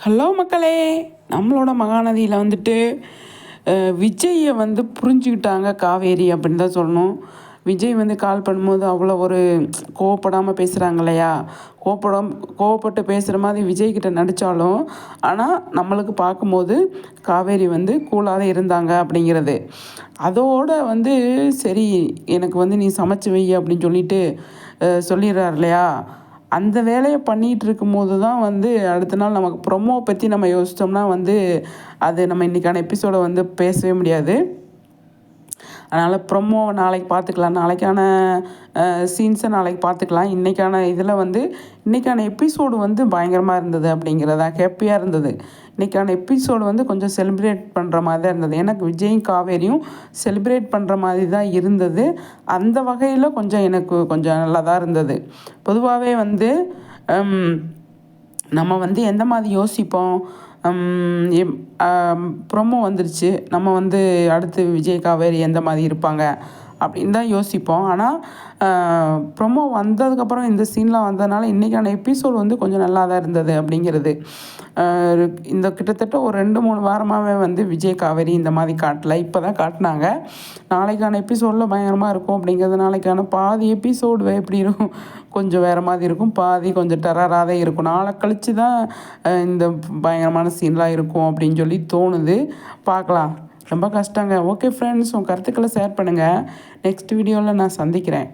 Hello மக்களே நம்மளோட மகாநதியில் வந்துட்டு விஜயை வந்து புரிஞ்சுக்கிட்டாங்க காவேரி அப்படின்னு தான் சொல்லணும். விஜய் வந்து கால் பண்ணும்போது அவ்வளோ ஒரு கோவப்படாமல் பேசுகிறாங்க இல்லையா? கோவப்படம் கோவப்பட்டு பேசுகிற மாதிரி விஜய்கிட்ட நடித்தாலும் ஆனால் நம்மளுக்கு பார்க்கும்போது காவேரி வந்து கூலாக தான் இருந்தாங்க அப்படிங்கிறது. அதோட வந்து சரி எனக்கு வந்து நீ சமைச்சு வை அப்படின்னு சொல்லிட்டு சொல்லிடுறார் இல்லையா? அந்த வேலையை பண்ணிகிட்டு இருக்கும்போது தான் வந்து அடுத்த நாள் நமக்கு ப்ரொமோவை பற்றி நம்ம யோசித்தோம்னா வந்து அது நம்ம இன்றைக்கான எபிசோடை வந்து பேசவே முடியாது. அதனால் ப்ரொமோ நாளைக்கு பார்த்துக்கலாம் நாளைக்கான சீன்ஸை நாளைக்கு பார்த்துக்கலாம் இன்றைக்கான இதில் வந்து இன்றைக்கான எபிசோடு வந்து பயங்கரமாக இருந்தது அப்படிங்கிறதா ஹாப்பியாக இருந்தது. இன்றைக்கான எபிசோடு வந்து கொஞ்சம் செலிப்ரேட் பண்ணுற மாதிரி தான் இருந்தது. எனக்கு விஜயும் காவேரியும் செலிப்ரேட் பண்ணுற மாதிரி தான் இருந்தது. அந்த வகையில் கொஞ்சம் எனக்கு கொஞ்சம் நல்லா தான் இருந்தது. பொதுவாகவே வந்து நம்ம வந்து எந்த மாதிரி யோசிப்போம்? ப்ரொமோ வந்துருச்சு. நம்ம வந்து அடுத்து விஜய் காவேரி எந்த மாதிரி இருப்பாங்க? அப்படின்னு தான் யோசிப்போம். ஆனால் ப்ரொமோ வந்ததுக்கப்புறம் இந்த சீன்லாம் வந்ததுனால இன்றைக்கான எபிசோட் வந்து கொஞ்சம் நல்லா தான் இருந்தது அப்படிங்கிறது. இந்த கிட்டத்தட்ட ஒரு ரெண்டு மூணு வாரமாகவே வந்து விஜய் காவேரி இந்த மாதிரி காட்டல. இப்போ தான் காட்டினாங்க. நாளைக்கான எபிசோடில் பயங்கரமாக இருக்கும் அப்படிங்கிறது நாளைக்கான பாதி எபிசோடு எப்படி இருக்கும்? கொஞ்சம் வேறு மாதிரி இருக்கும். பாதி கொஞ்சம் டெரராக தான் இருக்கும். நாளை கழித்து தான் இந்த பயங்கரமான சீன்லாம் இருக்கும் அப்படின்னு சொல்லி தோணுது. பார்க்கலாம். ரொம்ப கஷ்டங்க. ஓகே ஃப்ரெண்ட்ஸ் உங்கள் கருத்துக்களை ஷேர் பண்ணுங்கள் நெக்ஸ்ட் வீடியோவில் நான் சந்திக்கிறேன்.